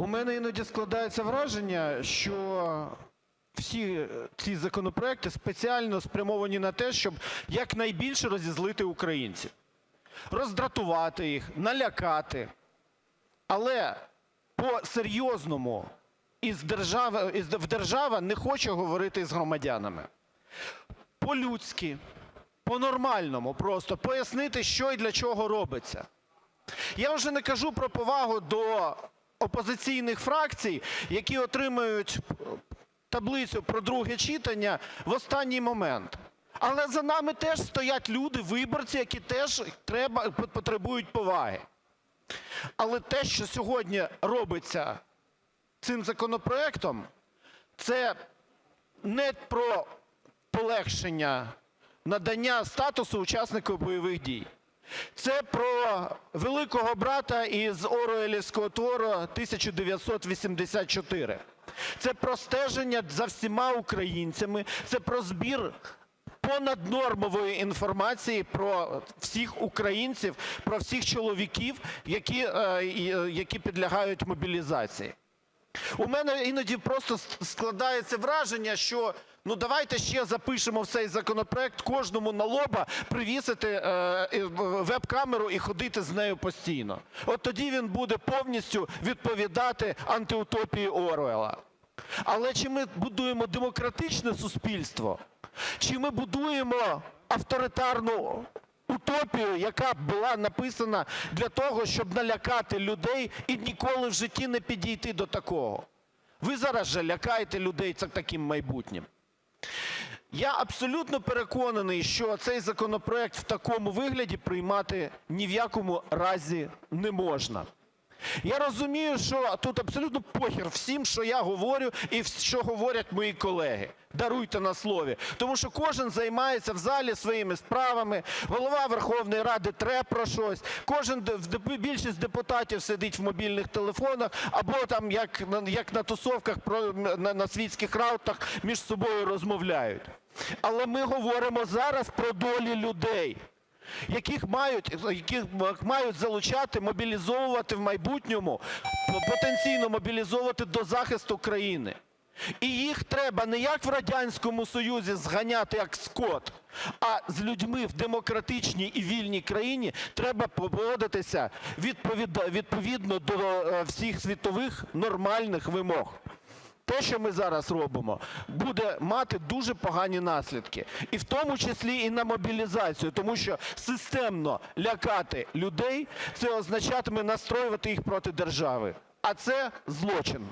У мене іноді складається враження, що всі ці законопроекти спеціально спрямовані на те, щоб якнайбільше розізлити українців, роздратувати їх, налякати. Але по-серйозному держава не хоче говорити з громадянами. По-людськи, по-нормальному просто пояснити, що і для чого робиться. Я вже не кажу про повагу до опозиційних фракцій, які отримують таблицю про друге читання в останній момент. Але за нами теж стоять люди, виборці, які теж потребують поваги. Але те, що сьогодні робиться цим законопроектом, це не про полегшення надання статусу учасника бойових дій. Це про великого брата із Оруелівського твору 1984. Це про стеження за всіма українцями, це про збір понаднормової інформації про всіх українців, про всіх чоловіків, які, е, е, підлягають мобілізації. У мене іноді просто складається враження, що ну давайте ще запишемо в цей законопроект кожному на лоба привісити е, веб-камеру і ходити з нею постійно. От тоді він буде повністю відповідати антиутопії Оруела. Але чи ми будуємо демократичне суспільство, чи ми будуємо авторитарну утопію, яка була написана для того, щоб налякати людей і ніколи в житті не підійти до такого? Ви зараз же лякаєте людей таким майбутнім. Я абсолютно переконаний, що цей законопроект в такому вигляді приймати ні в якому разі не можна. Я розумію, що тут абсолютно похір всім, що я говорю і що говорять мої колеги. Даруйте на слові. Тому що кожен займається в залі своїми справами, голова Верховної Ради тре про щось, кожен, більшість депутатів сидить в мобільних телефонах або там, як, як на тусовках на світських раутах між собою розмовляють. Але ми говоримо зараз про долі людей яких мають, яких мають залучати, мобілізовувати в майбутньому, потенційно мобілізовувати до захисту країни. І їх треба не як в Радянському Союзі зганяти як скот, а з людьми в демократичній і вільній країні треба поводитися відповідно, до е, всіх світових нормальних вимог. Те, що ми зараз робимо, буде мати дуже погані наслідки, і в тому числі і на мобілізацію, тому що системно лякати людей це означатиме настроювати їх проти держави, а це злочин.